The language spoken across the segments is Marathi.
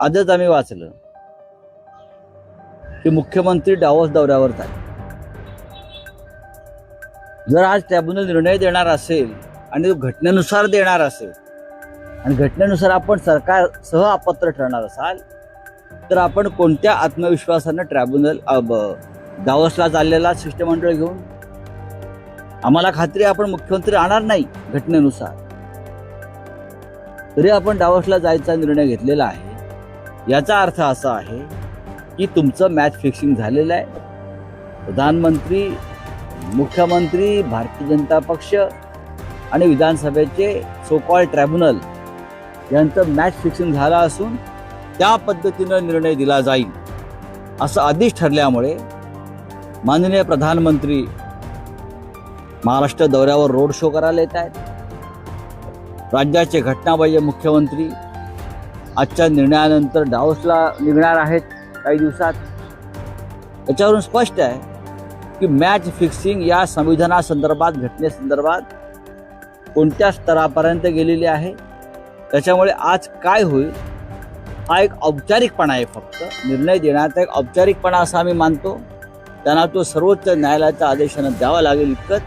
आजच आम्ही वाचलं. की मुख्यमंत्री डावस दौऱ्यावर झाले. जर आज ट्रॅब्युनल निर्णय देणार असेल आणि तो घटनेनुसार देणार असेल आणि घटनेनुसार आपण सरकार सह अपत्र ठरणार असाल तर आपण कोणत्या आत्मविश्वासानं ट्रॅब्युनल दावसला चाललेला शिष्टमंडळ घेऊन? आम्हाला खात्री आपण मुख्यमंत्री आणणार नाही घटनेनुसार. तरी आपण डावसला जायचा निर्णय घेतलेला आहे. याचा अर्थ असा आहे की तुमचं मॅच फिक्सिंग झालेलं आहे. प्रधानमंत्री मुख्यमंत्री भारतीय जनता पक्ष आणि विधानसभेचे सोकॉल ट्रायब्युनल यांचं मॅच फिक्सिंग झालं असून त्या पद्धतीनं निर्णय दिला जाईल. असं आधीच ठरल्यामुळे माननीय प्रधानमंत्री महाराष्ट्र दौऱ्यावर रोड शो करायला येत आहेत. राज्याचे घटनाबाह्य मुख्यमंत्री आजच्या निर्णयानंतर डावसला निघणार आहेत काही दिवसात. याच्यावरून स्पष्ट आहे की मॅच फिक्सिंग या संविधानासंदर्भात घटनेसंदर्भात कोणत्या स्तरापर्यंत गेलेली आहे? त्याच्यामुळे आज काय होईल? हा एक औपचारिकपणा आहे फक्त. निर्णय देण्याचा एक औपचारिकपणा असा आम्ही मानतो. त्यांना तो सर्वोच्च न्यायालयाच्या आदेशानं द्यावा लागेल इतकंच.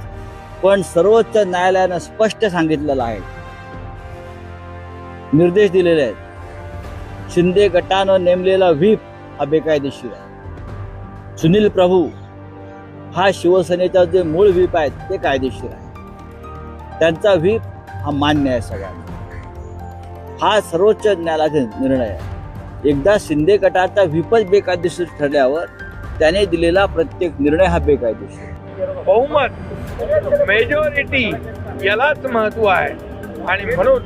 पण सर्वोच्च न्यायालयानं स्पष्ट सांगितलेलं आहे. निर्देश दिलेले आहेत. शिंदे गटानं नेमलेला व्हीप हा बेकायदेशीर आहे. सुनील प्रभू हा शिवसेनेचा जे मूळ व्हीप आहेत ते कायदेशीर आहे त्यांचा व्हीप हा मान्य आहे सगळ्यांना. हा सर्वोच्च न्यायालयाचा निर्णय आहे. एकदा शिंदे गटाचा व्हीपच बेकायदेशीर ठरल्यावर त्याने दिलेला प्रत्येक निर्णय हा बेकायदेशीर बहुमत मेजॉरिटी यालाच महत्त्व आहे. आणि म्हणून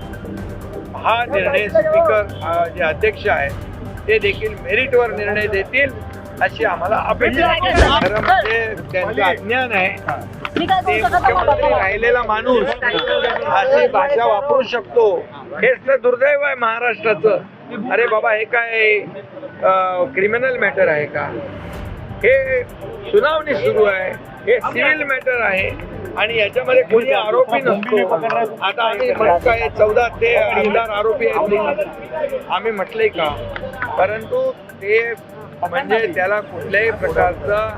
हा निर्णय स्पीकर जे अध्यक्ष आहेत ते देखील मेरिटवर निर्णय देतील अशी आम्हाला अपेक्षा आहे. खरं म्हणजे त्यांचं अज्ञान आहे. ते मुख्यमंत्री राहिलेला माणूस अशी भाषा वापरू शकतो. हेच तर दुर्दैव आहे महाराष्ट्राचं. अरे बाबा हे काय क्रिमिनल मॅटर आहे का? हे सुनावणी सुरू आहे. हे सिव्हिल मॅटर आहे. आणि याच्यामध्ये कोणी आरोपी नसतो. आता आम्ही म्हणत काय चौदा ते हजार आरोपी आहेत आम्ही म्हटले का? परंतु ते म्हणजे त्याला कुठल्याही प्रकारचं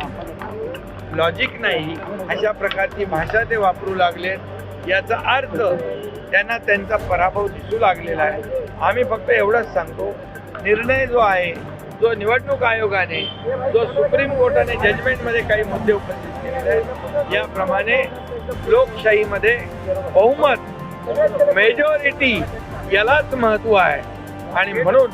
लॉजिक नाही. अशा प्रकारची भाषा ते वापरू लागलेत. याचा अर्थ त्यांना त्यांचा पराभव दिसू लागलेला आहे. आम्ही फक्त एवढंच सांगतो. निर्णय जो आहे जो निवडणूक आयोगाने जो सुप्रीम कोर्टाने जजमेंटमध्ये काही मुद्दे उपस्थित केलेले आहेत याप्रमाणे लोकशाहीमध्ये बहुमत मेजॉरिटी यालाच महत्त्व आहे. आणि म्हणून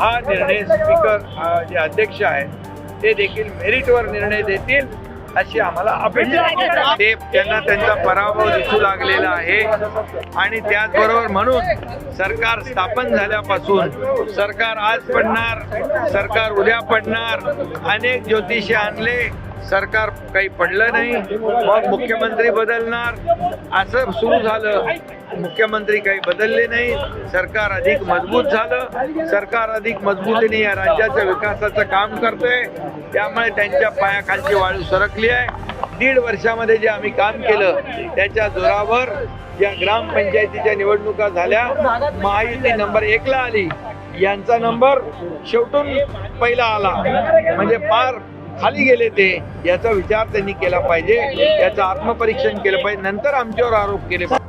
हा निर्णय स्पीकर जे अध्यक्ष आहेत ते देखील मेरिटवर निर्णय देतील. अशी आम्हाला अपेक्षा. ते त्यांना त्यांचा पराभव दिसू लागलेला आहे. आणि त्याचबरोबर म्हणून सरकार स्थापन झाल्यापासून सरकार आज पडणार सरकार उद्या पडणार. अनेक ज्योतिषी आणले सरकार काही पडलं नाही. मग मुख्यमंत्री बदलणार. असं सुरू झालं. मुख्यमंत्री काही बदलले नाही. सरकार अधिक मजबूत झालं. सरकार अधिक मजबूतीने या राज्याच्या विकासाचं काम करतंय. त्यामुळे त्यांच्या पायाखालची वाळू सरकली आहे. दीड वर्षामध्ये जे आम्ही काम केलं त्याच्या जोरावर ज्या ग्रामपंचायतीच्या निवडणुका झाल्या महायुती नंबर एकला आली. यांचा नंबर शेवटून पहिला आला. म्हणजे फार खाली गेले ते याचा विचार त्यांनी केला पाहिजे. याचं आत्मपरीक्षण केलं पाहिजे. नंतर आमच्यावर आरोप केले पाहिजे.